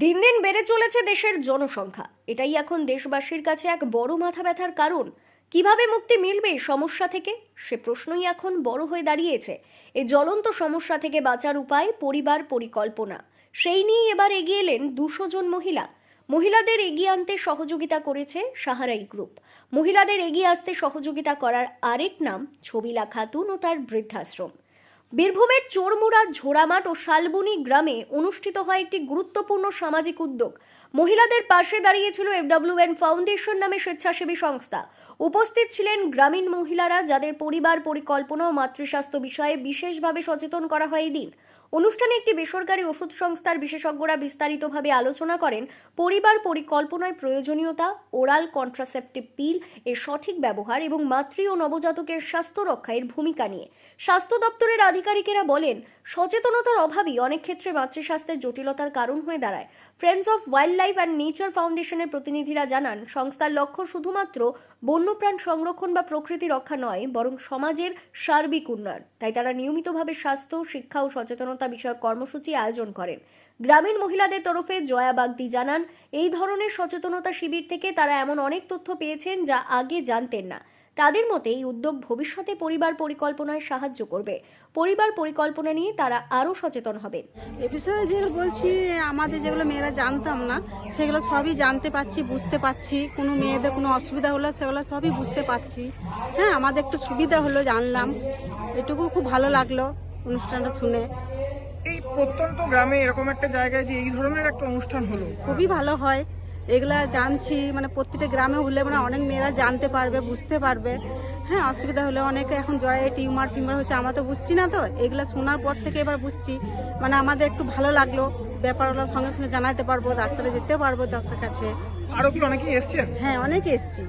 দিন দিন বেড়ে চলেছে দেশের জনসংখ্যা। এটাই এখন দেশবাসীর কাছে এক বড় মাথা ব্যথার কারণ। কীভাবে মুক্তি মিলবে সমস্যা থেকে? সে প্রশ্নই এখন বড় হয়ে দাঁড়িয়েছে। এই জ্বলন্ত সমস্যা থেকে বাঁচার উপায় পরিবার পরিকল্পনা। সেই নিয়েই এবার এগিয়ে এলেন দুশো জন মহিলা। মহিলাদের এগিয়ে আনতে সহযোগিতা করেছে সাহারাই গ্রুপ। মহিলাদের এগিয়ে আসতে সহযোগিতা করার আরেক নাম ছবিলা খাতুন ও তার বৃদ্ধাশ্রম। বীরভূমের চোরমুড়া ঝোড়ামাট ও শালবনি গ্রামে অনুষ্ঠিত হয় একটি গুরুত্বপূর্ণ সামাজিক উদ্যোগ। মহিলাদের পাশে দাঁড়িয়েছিল এফডব্লিউএন ফাউন্ডেশন নামে স্বেচ্ছাসেবী সংস্থা। উপস্থিত ছিলেন গ্রামীণ মহিলারা, যাদের পরিবার পরিকল্পনা ও মাতৃস্বাস্থ্য বিষয়ে বিশেষভাবে সচেতন করা হয় এই দিন অনুষ্ঠানে একটি বেসরকারি ওষুধ সংস্থার বিশেষজ্ঞরা বিস্তারিতভাবে আলোচনা করেন পরিবার পরিকল্পনায় প্রয়োজনীয়তা, ওরাল কন্ট্রাসেপটিভ পিল, এর সঠিক ব্যবহার এবং মাতৃ ও নবজাতকের স্বাস্থ্য রক্ষায়ের ভূমিকা নিয়ে। স্বাস্থ্য দপ্তরের আধিকারিকেরা বলেন, সচেতনতার অভাবই অনেক ক্ষেত্রে মাতৃস্বাস্থ্যের জটিলতার কারণ হয়ে দাঁড়ায়। Friends of wildlife and nature ফাউন্ডেশনের প্রতিনিধিরা জানান, সংস্থার লক্ষ্য শুধুমাত্র বন্যপ্রাণ সংরক্ষণ বা প্রকৃতি রক্ষা নয়, বরং সমাজের সার্বিক উন্নয়ন। তাই তারা নিয়মিতভাবে স্বাস্থ্য, শিক্ষা ও সচেতনতা বিষয়ক কর্মসূচি আয়োজন করেন। গ্রামীণ মহিলাদের তরফে জয়া বাগদি জানান, এই ধরনের সচেতনতা শিবির থেকে তারা এমন অনেক তথ্য পেয়েছেন যা আগে জানতেন না। তাদের মতে, এই উদ্যোগ ভবিষ্যতে পরিবার পরিকল্পনায় সাহায্য করবে। পরিবার পরিকল্পনা নিয়ে তারা আরও সচেতন হবেন। এ বিষয়ে যেগুলো বলছি, আমাদের যেগুলো মেয়েরা জানতাম না, সেগুলো সবই জানতে পারছি, বুঝতে পারছি। কোনো মেয়েদের কোনো অসুবিধা হলে, সেগুলো সবই বুঝতে পারছি। হ্যাঁ আমাদের একটু সুবিধা হলো, জানলাম। এটুকু খুব ভালো লাগল। অনুষ্ঠানটা শুনে। এই প্রত্যন্ত গ্রামে এরকম একটা জায়গায় যে এই ধরনের একটা অনুষ্ঠান হলো। খুবই ভালো হয়। এগুলা জানছি মানে প্রত্যেকটা গ্রামে হলে মানে অনেক মেয়েরা জানতে পারবে বুঝতে পারবে। হ্যাঁ অসুবিধা হলে অনেকে এখন জয়ে টিউমার টিউমার হচ্ছে আমরা তো বুঝছি না তো। এগুলা শোনার পর থেকে এবার বুঝছি। মানে আমাদের একটু ভালো লাগল। ব্যাপারগুলো সঙ্গে সঙ্গে জানাতে পারব ডাক্তারে যেতে পারব ডাক্তার কাছে। আরও কি অনেকে এসছেন? হ্যাঁ অনেকে এসছি।